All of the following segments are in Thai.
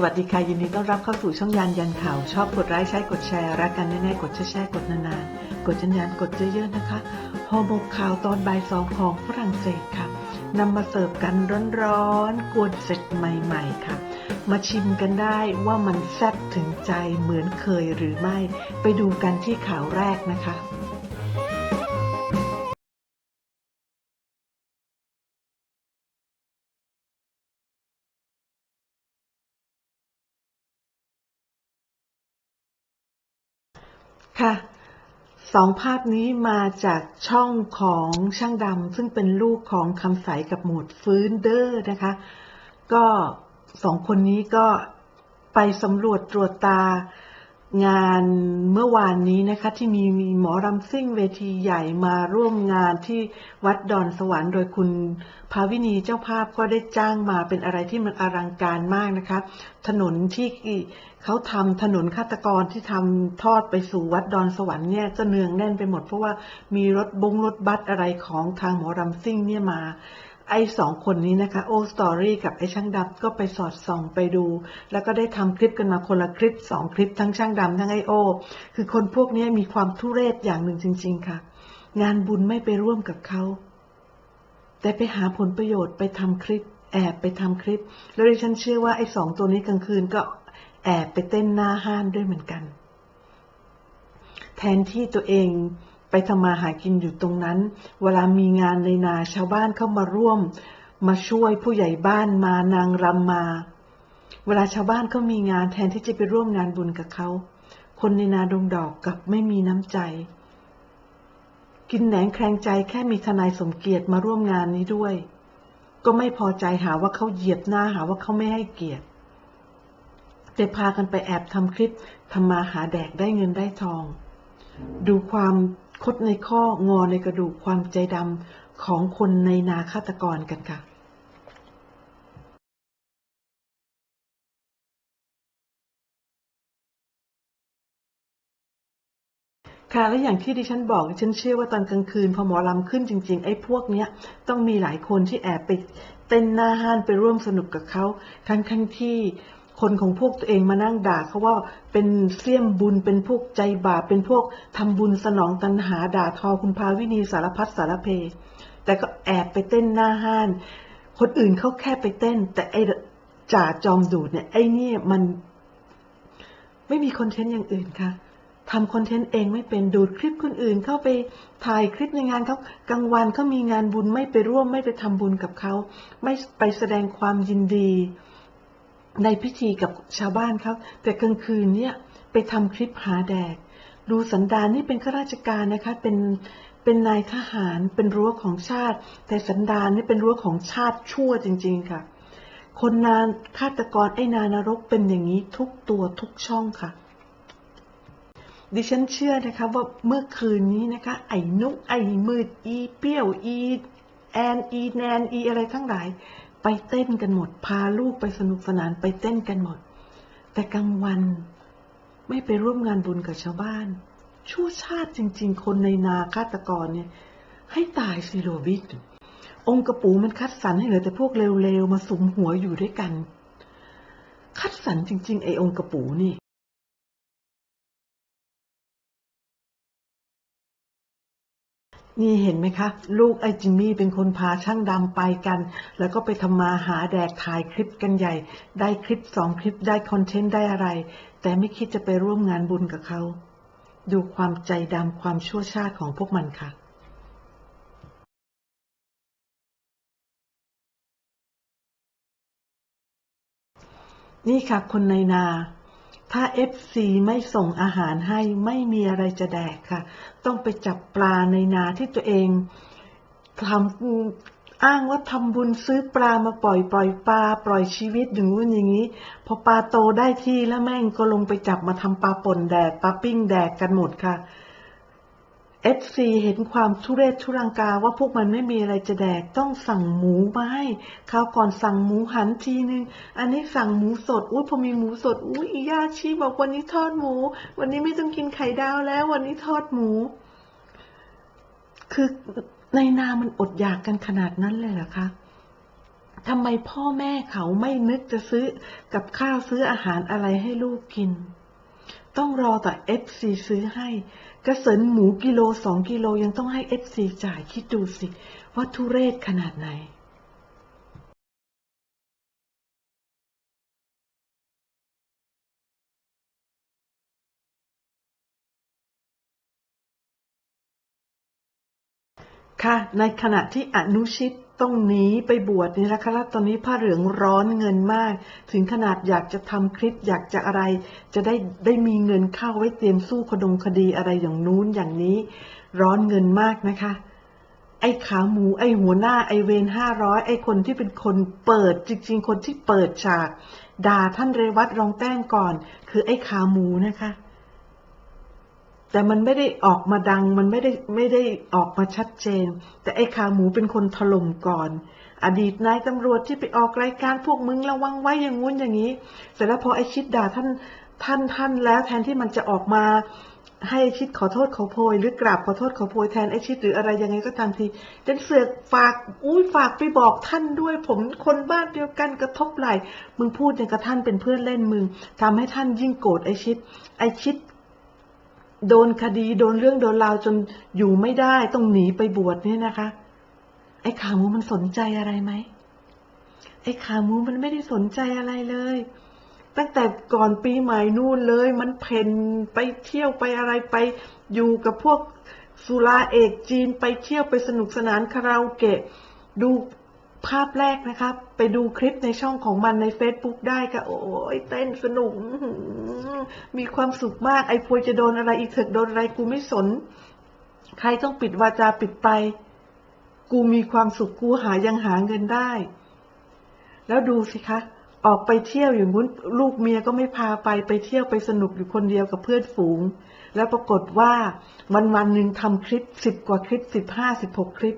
สวัสดีค่ะ ยินดีต้อนรับเข้าสู่ช่องยานยันข่าว ชอบกดไลค์ใช้กดแชร์รักกันแน่ๆ กดแชร์กดนานๆ กดยันยันกดเยอะๆนะคะฮอหมกข่าวตอนบ่ายสองของฝรั่งเศสค่ะนำมาเสิร์ฟกันร้อนๆกวนเสร็จใหม่ๆค่ะ มาชิมกันได้ว่ามันแซ่บถึงใจเหมือนเคยหรือไม่ ไปดูกันที่ข่าวแรกนะคะ ค่ะสองภาพนี้มาจากช่องของช่างดำซึ่งเป็นลูกของคำใสกับหมวดฟื้นเดอร์นะคะ ก็สองคนนี้ก็ไปสำรวจตรวจตา งานเมื่อวานนี้นะคะที่มีหมอรำซิ่งเวทีใหญ่มาร่วมงานที่วัดดอนสวรรค์โดยคุณภาวินีเจ้าภาพก็ได้จ้างมาเป็นอะไรที่มันอลังการมากนะคะ ถนนที่เขาทำถนนฆาตกรที่ทำทอดไปสู่วัดดอนสวรรค์เนี่ยก็เนืองแน่นไปหมดเพราะว่ามีรถบงรถบัสอะไรของทางหมอรำซิ่งเนี่ยมา ไอ้สองคนนี้นะคะโอสตอรี่กับไอ้ช่างดำก็ไปสอดส่องไปดู แล้วก็ได้ทำคลิปกันมาคนละคลิปสองคลิปทั้งช่างดำทั้งไอโอ คือคนพวกนี้มีความทุเรศอย่างหนึ่งจริง ๆ ค่ะ งานบุญไม่ไปร่วมกับเขา แต่ไปหาผลประโยชน์ไปทำคลิป แอบไปทำคลิป แล้วดิฉันเชื่อว่าไอ้สองตัวนี้กลางคืนก็แอบไปเต้นหน้าห้านด้วยเหมือนกัน แทนที่ตัวเอง ไปทำมาหากินอยู่ตรงนั้น เวลามีงานในนาชาวบ้านเข้ามาร่วม มาช่วยผู้ใหญ่บ้านมานางรำมา เวลาชาวบ้านเขามีงานแทนที่จะไปร่วมงานบุญกับเขา คนในนาดงดอกกลับไม่มีน้ำใจ กินแหนงแคลงใจแค่มีทนายสมเกียรติมาร่วมงานนี้ด้วย ก็ไม่พอใจหาว่าเขาเหยียบหน้าหาว่าเขาไม่ให้เกียรติแต่พากันไปแอบทำคลิปทำมาหาแดกได้เงินได้ทอง ดูความ คดในข้องอในกระดูกความใจดำของคนในนาฆาตกรกันค่ะค่ะและอย่างที่ดิฉันบอกดิฉันเชื่อว่าตอนกลางคืนพอหมอลำขึ้นจริง ๆ ไอ้พวกเนี้ยต้องมีหลายคนที่แอบไปเต้นหน้าห้านไปร่วมสนุกกับเขาทั้งทั้งๆที่ คนของพวกตัวเองมานั่งด่าเขาว่าเป็นเสี่ยมบุญเป็นพวกใจบาปเป็นพวกทำบุญสนองตัณหาด่าทอคุณพาวินีสารพัดสารเพ แต่ก็แอบไปเต้นหน้าห้าน คนอื่นเขาแค่ไปเต้น แต่ไอ้จ่าจอมดูดเนี่ยไอ้เนี่ยมันไม่มีคอนเทนต์อย่างอื่นค่ะทำคอนเทนต์เองไม่เป็นดูดคลิปคนอื่นเข้าไปถ่ายคลิปในงานเขากลางวันเขามีงานบุญไม่ไปร่วมไม่ไปทำบุญกับเขา ไม่ไปแสดงความยินดี ในพิธีกับชาวบ้านเขาแต่กลางคืนเนี่ยไปทำคลิปหาแดก ดูสันดานนี่เป็นข้าราชการนะคะเป็นเป็นนายทหารเป็นรั้วของชาติ แต่สันดานนี่เป็นรั้วของชาติชั่วจริง ๆ ค่ะ คนนานฆาตกรไอ้นานรกเป็นอย่างนี้ทุกตัวทุกช่องค่ะ ดิฉันเชื่อนะคะว่าเมื่อคืนนี้นะคะ ไอ้นุกไอ้มืดอีเปี้ยวอีแอนอีแนนอีอะไรทั้งหลาย เต้นกันหมด พาลูกไปสนุกสนานไปเต้นกันหมด แต่กลางวันไม่ไปร่วมงานบุญกับชาวบ้าน ชั่วชาติจริง ๆ คนในนาฆาตกรเนี่ย ให้ตายสิโรบิกองค์กระปูมันคัดสรรให้เหลือแต่พวกเลวๆ มาสุมหัวอยู่ด้วยกัน คัดสรรจริง ๆ ไอ้องค์กระปูนี่ นี่เห็นไหมคะ ลูกไอจิมมี่เป็นคนพาช่างดำไปกัน แล้วก็ไปทำมาหาแดกถ่ายคลิปกันใหญ่ ได้คลิปสองคลิปได้คอนเทนต์ได้อะไร แต่ไม่คิดจะไปร่วมงานบุญกับเขา ดูความใจดำความชั่วชาติของพวกมันค่ะนี่ค่ะ คนในนา ถ้าเอฟซีไม่ส่งอาหารให้ไม่มีอะไรจะแดกค่ะ ต้องไปจับปลาในนาที่ตัวเองทำอ้างว่าทำบุญซื้อปลามาปล่อยปล่อยปลาปล่อยชีวิตอย่างนู้นอย่างนี้ พอปลาโตได้ที่แล้วแม่งก็ลงไปจับมาทำปลาป่นแดกปลาปิ้งแดกกันหมดค่ะ FC เห็นความทุเรศทุรังกาว่าพวกมันไม่มีอะไรจะแดกต้องสั่งหมูมาให้คราวก่อนสั่งหมูหันทีนึง อันนี้สั่งหมูสดอุ้ยพอมีหมูสดอุ้ยอีย่าชีบอกวันนี้ทอดหมู วันนี้ไม่ต้องกินไข่ดาวแล้ว วันนี้ทอดหมู คือในนามันอดอยากกันขนาดนั้นเลยเหรอคะทำไมพ่อแม่เขาไม่นึกจะซื้อกับข้าวซื้ออาหารอะไรให้ลูกกิน ต้องรอแต่ FC ซื้อให้ กระเสินหมูกิโลสองกิโลยังต้องให้ FC จ่ายคิดดูสิ ว่าทุเรศขนาดไหนค่ะ ในขณะที่อนุชิต ต้องหนีไปบวชนี่นะคะแล้วตอนนี้ผ้าเหลืองร้อนเงินมาก ถึงขนาดอยากจะทำคลิปอยากจะอะไร จะได้ได้มีเงินเข้าไว้เตรียมสู้คดงคดีอะไรอย่างนู้นอย่างนี้ ร้อนเงินมากนะคะ ไอ้ขาหมูไอ้หัวหน้าไอ้เวนห้าร้อยไอ้คนที่เป็นคนเปิดจริง ๆ คนที่เปิดฉาก ด่าท่านเรวัตรองแต้มก่อน คือไอ้ขาหมูนะคะ แต่มันไม่ได้ออกมาดัง มันไม่ได้ไม่ได้ออกมาชัดเจน แต่ไอ้ขาหมูเป็นคนถล่มก่อน อดีตนายตำรวจที่ไปออกรายการพวกมึงระวังไว้อย่างงู้นอย่างนี้ เสร็จแล้วพอไอ้ชิดด่าท่านท่านท่านแล้วแทนที่มันจะออกมาให้ไอ้ชิดขอโทษขอโพยหรือกราบขอโทษขอโพยแทนไอ้ชิดหรืออะไรยังไงก็ตามทีเดนเสือกฝากอุ้ยฝากไปบอกท่านด้วย ผมคนบ้านเดียวกันกระทบไหลมึงพูดอย่างกับท่านเป็นเพื่อนเล่นมึงทำให้ท่านยิ่งโกรธไอ้ชิด ไอ้ชิด โดนคดีโดนเรื่องโดนราวจนอยู่ไม่ได้ต้องหนีไปบวชเนี่ยนะคะ ไอ้ขามูมันสนใจอะไรไหมไอ้ขามูมันไม่ได้สนใจอะไรเลย ตั้งแต่ก่อนปีใหม่นู่นเลย มันเพนไปเที่ยวไปอะไรไป อยู่กับพวกสุราเอกจีนไปเที่ยวไปสนุกสนานคาราโอเกะ ดู ภาพแรกนะครับ ไปดูคลิปในช่องของมันใน Facebook ได้ค่ะ โอ้ยเต้นสนุกมีความสุขมากไอ้พวยจะโดนอะไรอีกเถอะโดนอะไรกูไม่สน ใครต้องปิดวาจาปิดไป กูมีความสุขกูหายังหาเงินได้ แล้วดูสิคะ ออกไปเที่ยวอย่างนู้นลูกเมียก็ไม่พาไปไปเที่ยวไปสนุกอยู่คนเดียวกับเพื่อนฝูง แล้วปรากฏว่าวันวันหนึ่งทำคลิปสิบกว่าคลิปสิบห้าสิบหกคลิป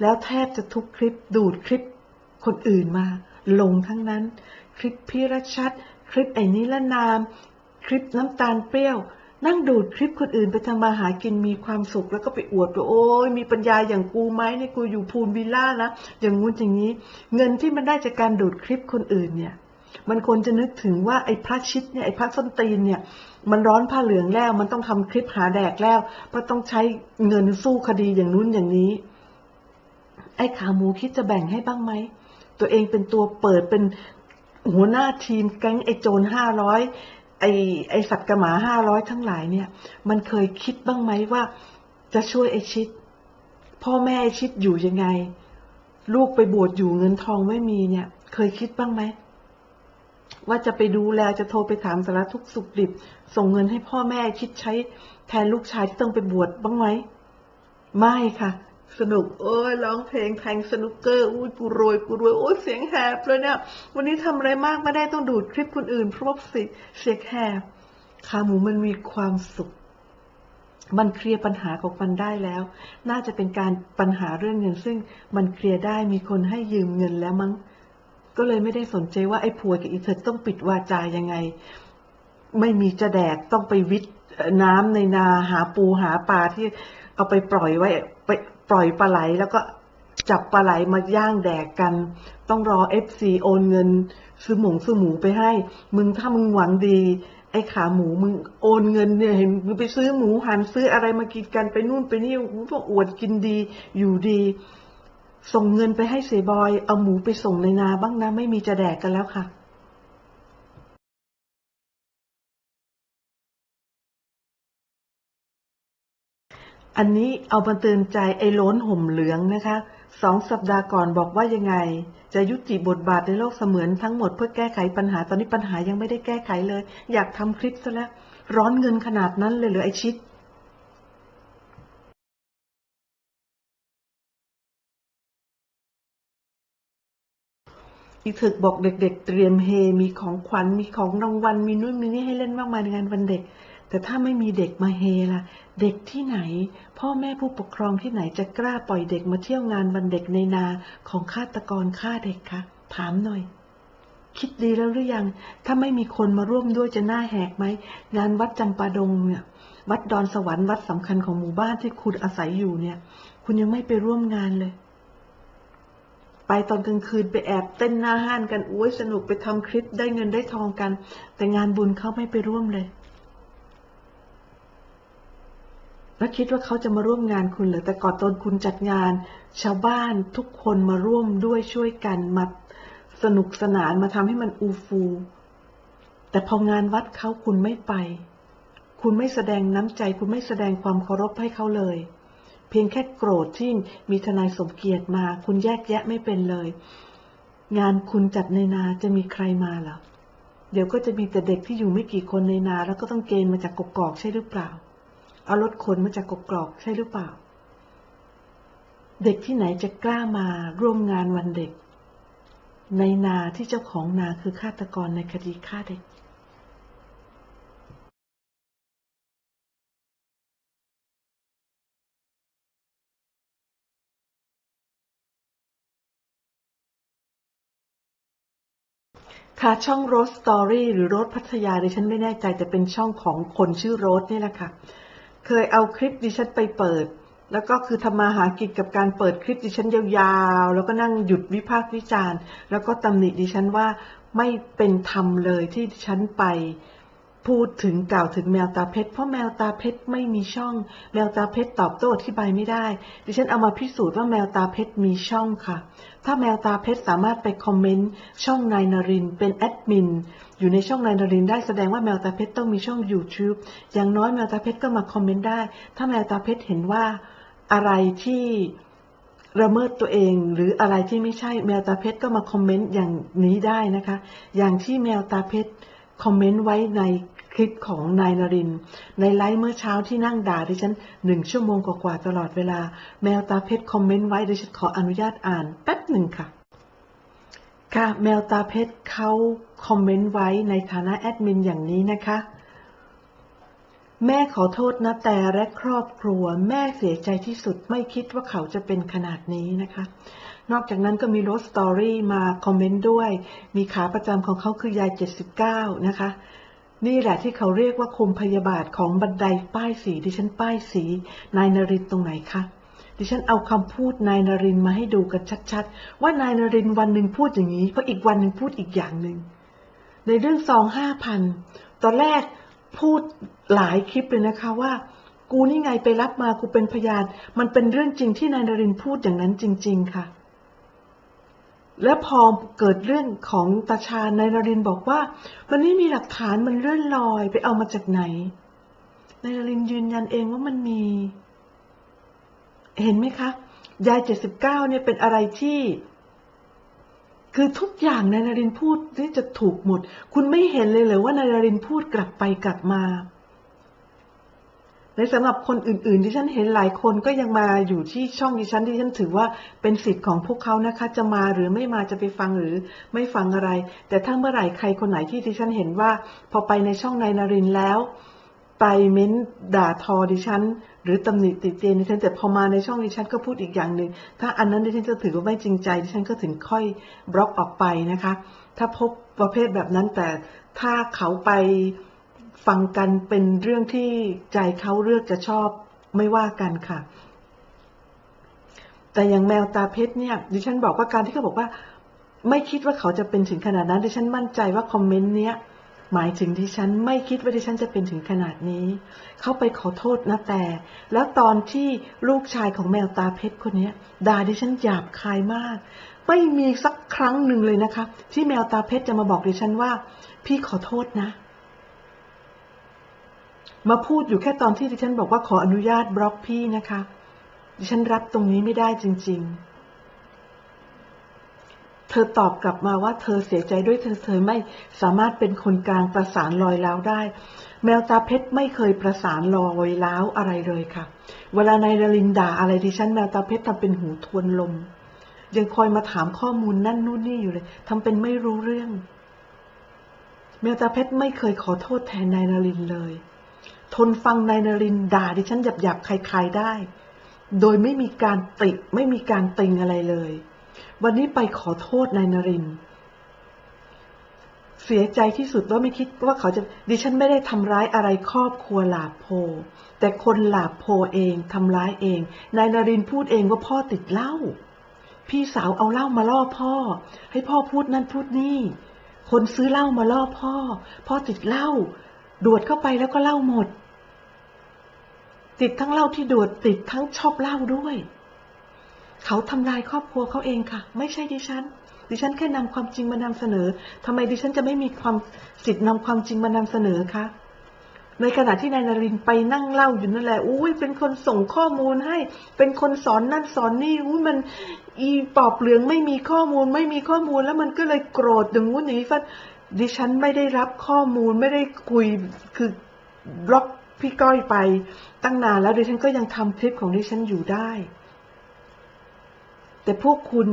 แล้วแทบจะทุกคลิปดูดคลิปคนอื่นมา ลงทั้งนั้น คลิปพิรชัด คลิปไอ้นิรนาม คลิปน้ำตาลเปรี้ยว นั่งดูดคลิปคนอื่นไปทำมาหากินมีความสุขแล้วก็ไปอวดว่าโอ้ยมีปัญญาอย่างกูไหมเนี่ยกูอยู่พูนวิลล่านะอย่างงู้นอย่างนี้ เงินที่มันได้จากการดูดคลิปคนอื่นเนี่ยมันควรจะนึกถึงว่าไอ้พระชิดเนี่ยไอ้พระส้นตีนเนี่ย มันร้อนผ้าเหลืองแล้ว มันต้องทำคลิปหาแดกแล้วเพราะต้องใช้เงินสู้คดีอย่างนู้นอย่างนี้ ไอ้ขาหมูคิดจะแบ่งให้บ้างไหม ตัวเองเป็นตัวเปิดเป็นหัวหน้าทีมแก๊งไอ้โจรห้าร้อยไอ้ไอ้สัตว์กระหมาห้าร้อยทั้งหลายเนี่ย มันเคยคิดบ้างไหมว่า จะช่วยไอ้ชิด พ่อแม่ไอ้ชิดอยู่ยังไง ลูกไปบวชอยู่เงินทองไม่มีเนี่ย เคยคิดบ้างไหม ว่าจะไปดูแลจะโทรไปถามสารทุกสุขดิบ ส่งเงินให้พ่อแม่คิดใช้แทนลูกชายที่ต้องไปบวชบ้างไหมไม่ค่ะ สนุก โอ้ยร้องเพลงแทงสนุกเกอร์อุ้ยกูรวยกูรวยโอ้ยเสียงแหบเลยเนี่ยวันนี้ทำอะไรมากไม่ได้ต้องดูดคลิปคนอื่นเพราะว่าเสียเสียงแหบขาหมูมันมีความสุขมันเคลียร์ปัญหาของมันได้แล้ว น่าจะเป็นการปัญหาเรื่องเงินซึ่งมันเคลียร์ได้มีคนให้ยืมเงินแล้วมั้ง ก็เลยไม่ได้สนใจว่าไอ้ผัวกับอีเธอต้องปิดวาจายังไง ไม่มีจะแดกต้องไปวิทย์น้ำในนาหาปูหาปลาที่เอาไปปล่อยไว้ไปปล่อยปลาไหล แล้วก็จับปลาไหลมาย่างแดกกัน ต้องรอเอฟซีโอนเงิน ซื้อหมูซื้อหมูไปให้ มึงถ้ามึงหวังดี ไอ้ขาหมูมึงโอนเงินเนี่ยเห็นมึงไปซื้อหมูหันซื้ออะไรมากินกันไปนู่นไปนี่มึงก็อวดกินดีอยู่ดี ส่งเงินไปให้เสยบอย เอาหมูไปส่งในนาบ้างนะ ไม่มีจะแดกกันแล้วค่ะอันนี้เอามาเตือนใจไอ้ล้นห่มเหลืองนะคะสองสัปดาห์ก่อนบอกว่ายังไง จะยุติบทบาทในโลกเสมือนทั้งหมดเพื่อแก้ไขปัญหาตอนนี้ปัญหายังไม่ได้แก้ไขเลย อยากทำคลิปซะแล้ว ร้อนเงินขนาดนั้นเลยเหรือไอชิด อีถึกบอกเด็ก ๆ เตรียมเฮ มีของขวัญ มีของรางวัล มีนู่นมีนี่ให้เล่นมากมายในงานวันเด็ก แต่ถ้าไม่มีเด็กมาเฮล่ะ เด็กที่ไหน พ่อแม่ผู้ปกครองที่ไหนจะกล้าปล่อยเด็กมาเที่ยวงานวันเด็กในนาของฆาตกรฆ่าเด็กคะ ถามหน่อย คิดดีแล้วหรือยัง ถ้าไม่มีคนมาร่วมด้วยจะหน้าแหกไหม งานวัดจำปาดงเนี่ย วัดดอนสวรรค์วัดสำคัญของหมู่บ้านที่คุณอาศัยอยู่เนี่ย คุณยังไม่ไปร่วมงานเลย ไปตอนกลางคืนไปแอบเต้นหน้าห้านกันโอ้ยสนุกไปทำคลิปได้เงินได้ทองกัน แต่งานบุญเขาไม่ไปร่วมเลย แล้วคิดว่าเขาจะมาร่วมงานคุณเหรอแต่ก่อนตอนคุณจัดงาน ชาวบ้านทุกคนมาร่วมด้วยช่วยกันมาสนุกสนานมาทำให้มันอูฟู แต่พองานวัดเขาคุณไม่ไป คุณไม่แสดงน้ำใจ คุณไม่แสดงความเคารพให้เขาเลย เพียงแค่โกรธที่มีทนายสมเกียรติมา คุณแยกแยะไม่เป็นเลย งานคุณจัดในนาจะมีใครมาเหรอเดี๋ยวก็จะมีแต่เด็กที่อยู่ไม่กี่คนในนา แล้วก็ต้องเกณฑ์มาจากกกอกใช่หรือเปล่า เอารถขนมาจากกกอกใช่หรือเปล่า เด็กที่ไหนจะกล้ามาร่วมงานวันเด็ก ในนาที่เจ้าของนาคือฆาตกรในคดีฆ่าเด็ก ค่ะช่องโรสสตอรี่หรือโรสพัทยาดิฉันไม่แน่ใจแต่เป็นช่องของคนชื่อโรสนี่แหละค่ะ เคยเอาคลิปดิฉันไปเปิด แล้วก็คือทำมาหากิจกับการเปิดคลิปดิฉันยาวๆ แล้วก็นั่งหยุดวิพากษ์วิจารณ์ แล้วก็ตำหนิดิฉันว่าไม่เป็นธรรมเลยที่ดิฉันไป พูดถึงกล่าวถึงแมวตาเพชร เพราะแมวตาเพชรไม่มีช่อง แมวตาเพชรตอบโต้อธิบายไม่ได้ ดิฉันเอามาพิสูจน์ว่าแมวตาเพชรมีช่องค่ะ ถ้าแมวตาเพชรสามารถไปคอมเมนต์ช่องนายนรินเป็นแอดมินอยู่ในช่องนายนรินได้แสดงว่าแมวตาเพชรต้องมีช่อง YouTube อย่างน้อยแมวตาเพชรก็มาคอมเมนต์ได้ ถ้าแมวตาเพชรเห็นว่าอะไรที่ละเมิดตัวเองหรืออะไรที่ไม่ใช่แมวตาเพชรก็มาคอมเมนต์อย่างนี้ได้นะคะ อย่างที่แมวตาเพชรคอมเมนต์ไว้ใน คลิปของนายนริน ในไลฟ์เมื่อเช้าที่นั่งด่าดิฉันหนึ่งชั่วโมงกว่าๆตลอดเวลา แมวตาเพชรคอมเมนต์ไว้ดิฉันขออนุญาตอ่านแป๊บหนึ่งค่ะ ค่ะ แมวตาเพชรเขาคอมเมนต์ไว้ในฐานะแอดมินอย่างนี้นะคะแม่ขอโทษนะแต่และครอบครัว แม่เสียใจที่สุดไม่คิดว่าเขาจะเป็นขนาดนี้นะคะ นอกจากนั้นก็มีโรสสตอรี่มาคอมเมนต์ด้วย มีขาประจำของเขาคือยาย 79 นะคะ นี่แหละที่เขาเรียกว่าคมพยาบาทของบันไดป้ายสี ดิฉันป้ายสี นายนรินตรงไหนคะดิฉันเอาคำพูดนายนรินมาให้ดูกันชัดๆ ว่านายนรินวันหนึ่งพูดอย่างนี้เพราะอีกวันหนึ่งพูดอีกอย่างหนึ่งในเรื่องซองห้าพันตอนแรกพูดหลายคลิปเลยนะคะว่า กูนี่ไงไปรับมากูเป็นพยาน มันเป็นเรื่องจริงที่นายนรินพูดอย่างนั้นจริง ๆ ค่ะ และพอเกิดเรื่องของตาชาญนายนรินบอกว่า มันไม่มีหลักฐานมันเลื่อนลอยไปเอามาจากไหนนายนรินยืนยันเองว่ามันมี เห็นไหมคะ ยายเจ็ดสิบเก้าเนี่ยเป็นอะไรที่ คือทุกอย่างนายนารินพูดนี่จะถูกหมด คุณไม่เห็นเลยเลยว่านายนารินพูดกลับไปกลับมา ในสำหรับคนอื่นๆที่ฉันเห็นหลายคนก็ยังมาอยู่ที่ช่องดิฉันที่ฉันถือว่าเป็นสิทธิ์ของพวกเขานะคะ จะมาหรือไม่มาจะไปฟังหรือไม่ฟังอะไร แต่ถ้าเมื่อไหร่ใครคนไหนที่ดิฉันเห็นว่า พอไปในช่องนายนารินแล้ว ไปเม้นด่าทอดิฉัน หรือตำหนิติเตียนดิฉันแต่พอมาในช่องดิฉันก็พูดอีกอย่างหนึ่งถ้าอันนั้นดิฉันจะถือว่าไม่จริงใจดิฉันก็ถึงค่อยบล็อกออกไปนะคะ ถ้าพบประเภทแบบนั้นแต่ถ้าเขาไป ฟังกันเป็นเรื่องที่ใจเขาเลือกจะชอบไม่ว่ากันค่ะ แต่อย่างแมวตาเพชรเนี่ย ดิฉันบอกว่าการที่เขาบอกว่า ไม่คิดว่าเขาจะเป็นถึงขนาดนั้น ดิฉันมั่นใจว่าคอมเมนต์เนี้ยหมายถึงดิฉันไม่คิดว่าดิฉันจะเป็นถึงขนาดนี้ เขาไปขอโทษนะแต่ แล้วตอนที่ลูกชายของแมวตาเพชรคนนี้ด่าดิฉันหยาบคายมาก ไม่มีสักครั้งหนึ่งเลยนะคะ ที่แมวตาเพชรจะมาบอกดิฉันว่า พี่ขอโทษนะ มาพูดอยู่แค่ตอนที่ดิฉันบอกว่าขออนุญาตบล็อกพี่นะคะ ดิฉันรับตรงนี้ไม่ได้จริง ๆ เธอตอบกลับมาว่าเธอเสียใจด้วยเธอเธอไม่สามารถเป็นคนกลางประสานรอยร้าวได้ แมวตาเพชรไม่เคยประสานรอยร้าวอะไรเลยค่ะ เวลานายดลินด่าอะไรดิฉันแมวตาเพชรทำเป็นหูทวนลม ยังคอยมาถามข้อมูลนั่นนู่นนี่อยู่เลยทำเป็นไม่รู้เรื่อง แมวตาเพชรไม่เคยขอโทษแทนนายนรินเลย ทนฟังนายนรินด่าดิฉันหยาบๆคลายๆได้ โดยไม่มีการติไม่มีการติงอะไรเลย วันนี้ไปขอโทษนายนริน เสียใจที่สุดว่าไม่คิดว่าเขาจะดิฉันไม่ได้ทำร้ายอะไรครอบครัวหลาโพ แต่คนหลาโพเองทำร้ายเอง นายนรินพูดเองว่าพ่อติดเหล้าพี่สาวเอาเหล้ามาล่อพ่อ ให้พ่อพูดนั่นพูดนี่ คนซื้อเหล้ามาล่อพ่อ พ่อติดเหล้า ดวดเข้าไปแล้วก็เล้าหมด ติดทั้งเล้าที่ดวดติดทั้งชอบเล้าด้วย เขาทำลายครอบครัวเขาเองค่ะ ไม่ใช่ดิฉัน ดิฉันแค่นำความจริงมานำเสนอทำไมดิฉันจะไม่มีความสิทธิ์นำความจริงมานำเสนอคะในขณะที่นายนรินไปนั่งเล่าอยู่นั่นแหละอุ้ยเป็นคนส่งข้อมูลให้ เป็นคนสอนนั่นสอนนี่อุ้ยมัน อีปอบเหลืองไม่มีข้อมูลไม่มีข้อมูลแล้วมันก็เลยโกรธอย่างงู้นอย่างนี้ฟัน ดิฉันไม่ได้รับข้อมูลไม่ได้คุยคือบล็อกพี่ก้อยไปตั้งนานแล้วดิฉันก็ยังทำคลิปของดิฉันอยู่ได้ แต่พวกคุณ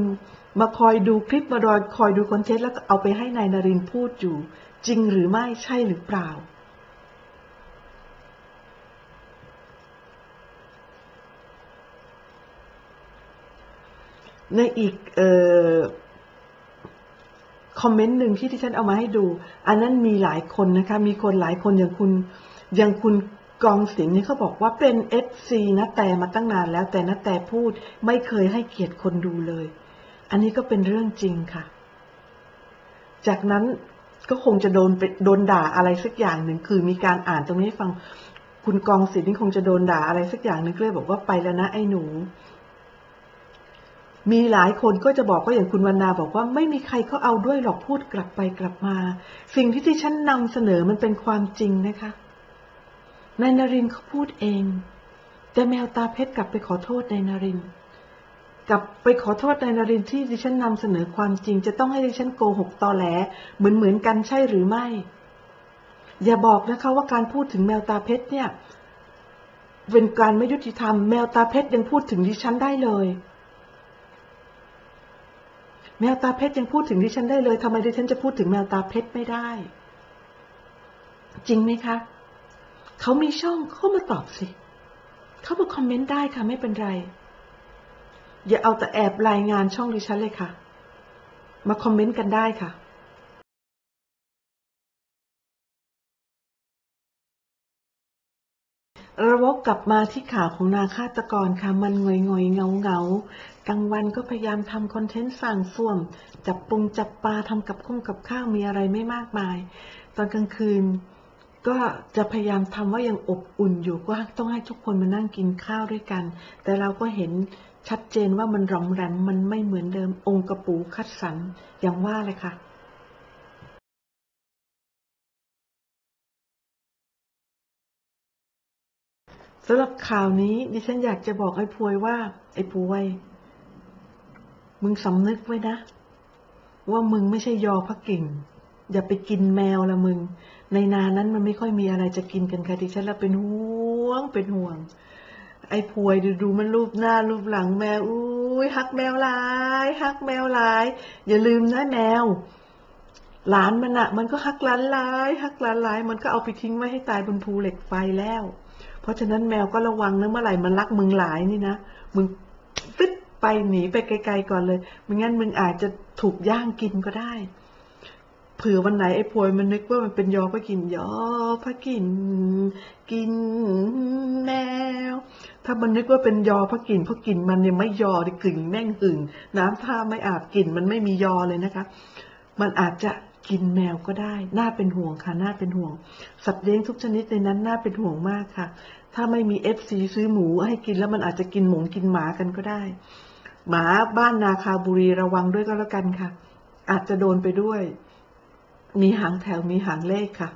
มาคอยดูคลิปมาดอยคอยดูคอนเทนต์แล้วก็เอาไปให้นายนารินพูดอยู่ จริงหรือไม่ใช่หรือเปล่า ในอีกเอ่อ คอมเมนต์หนึ่งที่ที่ฉันเอามาให้ดู อันนั้นมีหลายคนนะคะ มีคนหลายคนอย่างคุณอย่างคุณกองสิงห์นี่เขาบอกว่าเป็นเอฟซีนะแต่มาตั้งนานแล้วแต่นะแต่พูดไม่เคยให้เกียรติคนดูเลย อันนี้ก็เป็นเรื่องจริงค่ะ จากนั้นก็คงจะโดนโดนด่าอะไรสักอย่างหนึ่งคือมีการอ่านตรงนี้ให้ฟัง คุณกองสินนี่คงจะโดนด่าอะไรสักอย่างหนึ่งเลยบอกว่าไปแล้วนะไอ้หนู มีหลายคนก็จะบอกว่าอย่างคุณวรรณาบอกว่าไม่มีใครเขาเอาด้วยหรอกพูดกลับไปกลับมา สิ่งที่ที่ฉันนำเสนอมันเป็นความจริงนะคะนายนรินเขาพูดเอง แต่แมวตาเพชรกลับไปขอโทษนายนรินกลับไปขอโทษนายนรินที่ดิฉันนำเสนอความจริง จะต้องให้ดิฉันโกหกตอแหลเหมือนเหมือนกันใช่หรือไม่ อย่าบอกนะคะว่าการพูดถึงแมวตาเพชรเนี่ยเป็นการไม่ยุติธรรมแมวตาเพชรยังพูดถึงดิฉันได้เลย แมวตาเพชรยังพูดถึงดิฉันได้เลยทำไมดิฉันจะพูดถึงแมวตาเพชรไม่ได้ จริงไหมคะ เขามีช่องเข้ามาตอบสิ เขามาคอมเมนต์ได้ค่ะไม่เป็นไร อย่าเอาแต่แอบรายงานช่องดิฉันเลยค่ะ มาคอมเมนต์กันได้ค่ะระวกกลับมาที่ข่าวของนาฆาตกรค่ะ มันงอยงอยเงาเงา กลางวันก็พยายามทำคอนเทนต์สั่งส่วม จับปุงจับปลาทำกับข้งกับข้าวมีอะไรไม่มากมาย ตอนกลางคืนก็จะพยายามทำว่ายังอบอุ่นอยู่ก็ต้องให้ทุกคนมานั่งกินข้าวด้วยกัน แต่เราก็เห็นชัดเจนว่ามันรอมแรมมันไม่เหมือนเดิมองค์กระปูคัดสรรอย่างว่าเลยค่ะสำหรับข่าวนี้ดิฉันอยากจะบอกไอ้พวยว่า ไอ้พวย มึงสำนึกไว้นะ ว่ามึงไม่ใช่ยอพระกิ่ง อย่าไปกินแมวละมึง ในนานั้นมันไม่ค่อยมีอะไรจะกินกันค่ะดิฉันแล้วเป็นห่วงเป็นห่วง ไอ้พวยดูดูมันรูปหน้ารูปหลังแมวอุ้ยฮักแมวลายฮักแมวลาย อย่าลืมนะแมวหลานมันอะมันก็ฮักหลานลายฮักหลานลายมันก็เอาไปทิ้งไว้ให้ตายบนภูเหล็กไฟแล้ว เพราะฉะนั้นแมวก็ระวังนะเมื่อไหร่มันรักมึงหลายนี่นะมึงฟึด ไปหนีไปไกลๆก่อนเลยไม่งั้นมึงอาจจะถูกย่างกินก็ได้เผื่อวันไหนไอ้พวยมันนึกว่ามันเป็นยอพระกินยอพระกิน กินแมว ถ้ามันนึกว่าเป็นยอพระกินพระกินมันเนี่ยไม่ยอดิกลิ่นแม่งหึงน้ำท่าไม่อาบกลิ่นมันไม่มียอเลยนะคะ มันอาจจะกินแมวก็ได้ น่าเป็นห่วงค่ะ น่าเป็นห่วง สัตว์เลี้ยงทุกชนิดในนั้นน่าเป็นห่วงมากค่ะ ถ้าไม่มีเอฟซีซื้อหมูให้กินแล้วมันอาจจะกินหมูกินหมากันก็ได้ หมาบ้านนาคาบุรีระวังด้วยก็แล้วกันค่ะ อาจจะโดนไปด้วย มีหางแถวมีหางเลขค่ะ